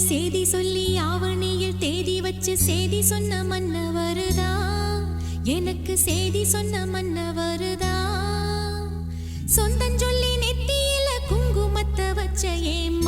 செய்தி சொல்லி ஆவணியில் தேதி வச்சு செய்தி சொன்ன மன்ன வருதா எனக்கு செய்தி சொன்ன மன்ன வருதா சொந்தம் சொல்லி நெத்தியில குங்குமத்தை வச்ச ஏன்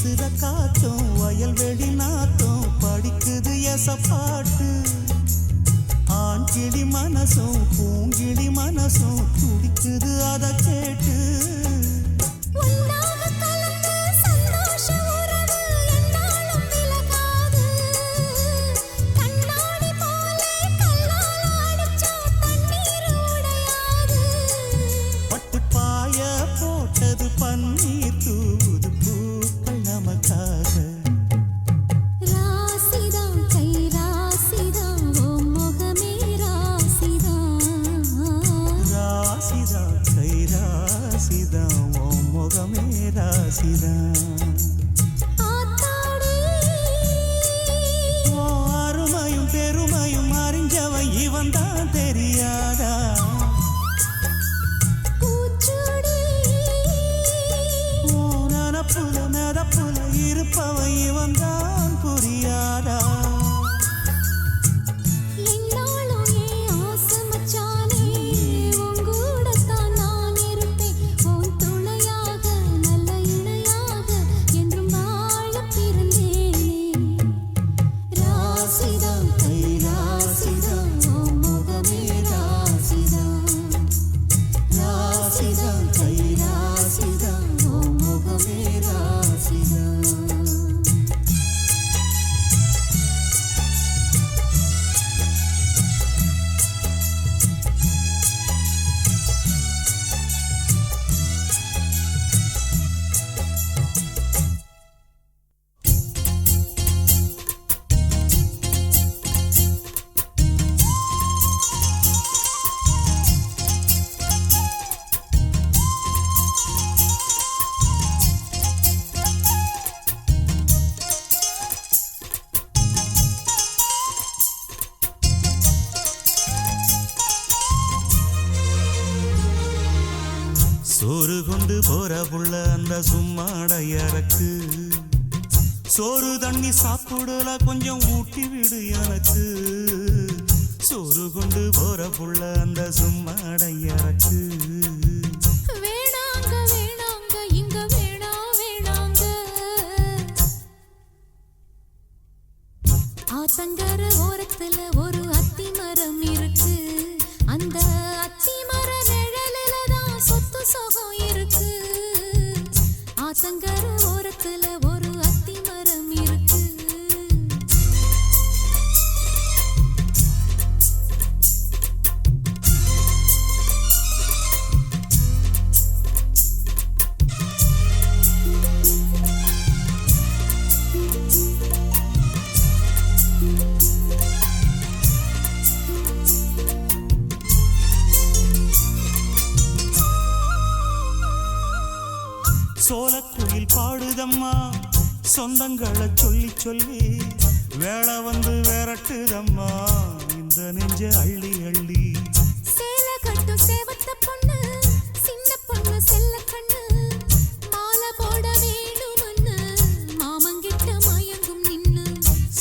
வீசுற காத்தும் வயல்வெளி நாத்தும் படிக்குது எச பாட்டு. ஆண்கிளி மனசும் பூங்கிளி மனசும் துடிக்குது அதை கேட்டு. தெரியாதா? பூச்சூடி. ஓ நனப்புல நடப்புல இருப்பவன் இவன்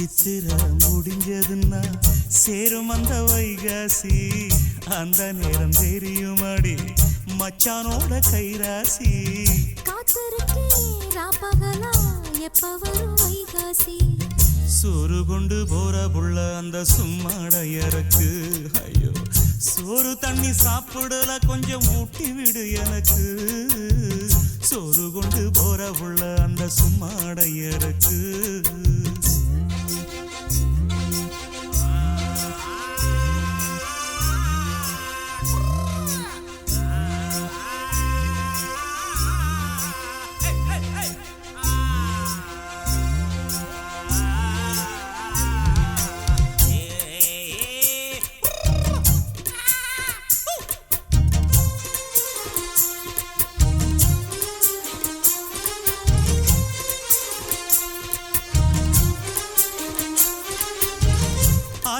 சித்திர முடிஞ்சதுன்னா சேரும் அந்த வைகாசி. அந்த நேரம் தெரியுமாடி மச்சானோட கைராசி. சோறு கொண்டு போற புள்ள அந்த சும்மாட இறக்கு. ஐயோ சோறு தண்ணி சாப்பிடல கொஞ்சம் ஊட்டி விடு எனக்கு. சோறு கொண்டு போற புள்ள அந்த சும்மாட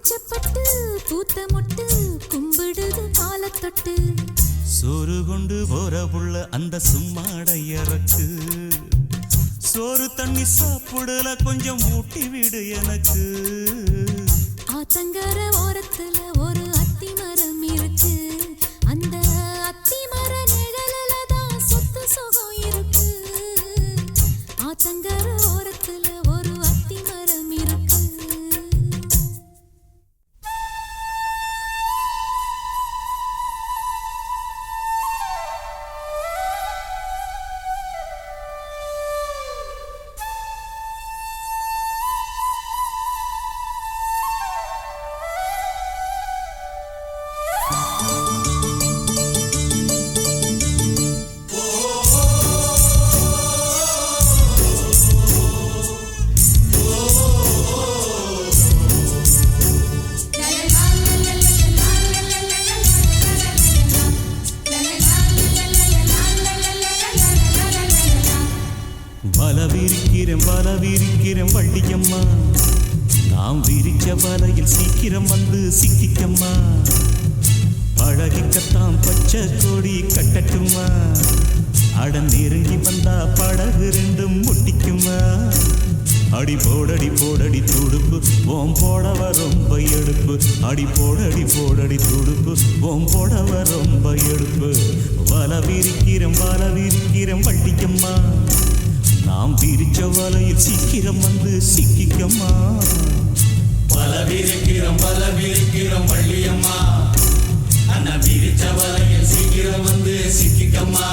கூச்சப்பட்டு பூத்த மொட்டு கும்பிடுது காலத்தொட்டு சோறு கொண்டு போற புள்ள அந்த சும்மாட இறக்கு. சோறு தண்ணி சாப்பிடல கொஞ்சம் ஊட்டி விடு எனக்கு. ஆத்தங்கர ஓரத்துல ஒரு அத்தி மரம் இருக்கு. அந்த அத்தி மர வலையில் சீக்கிரம் வந்து சிக்கிக்கம்மா. பழகிக்கத்தான் பச்சை கொடி கட்டட்டுமா அட நெருங்கி வந்தா படகு ரெண்டும் முட்டிக்குமா அடி போடடி போடடி துடுப்பு ஓம் போடவ ரொம்ப எடுப்பு. அடி போடடி போடடி துடுப்பு ஓம் போடவ ரொம்ப எடுப்பு. வல விரிக்கிறேன் வல விரிக்கிறேன் வள்ளியம்மா நாம் விரிச்ச வலையில் சீக்கிரம் வந்து சிக்கிக்கம்மா. பல விரிக்கிறோம் பல விரிக்கிறோம் வள்ளியம்மா. அண்ணா விரிச்ச வலையில் சீக்கிரம் வந்து சிக்கிக்கம்மா.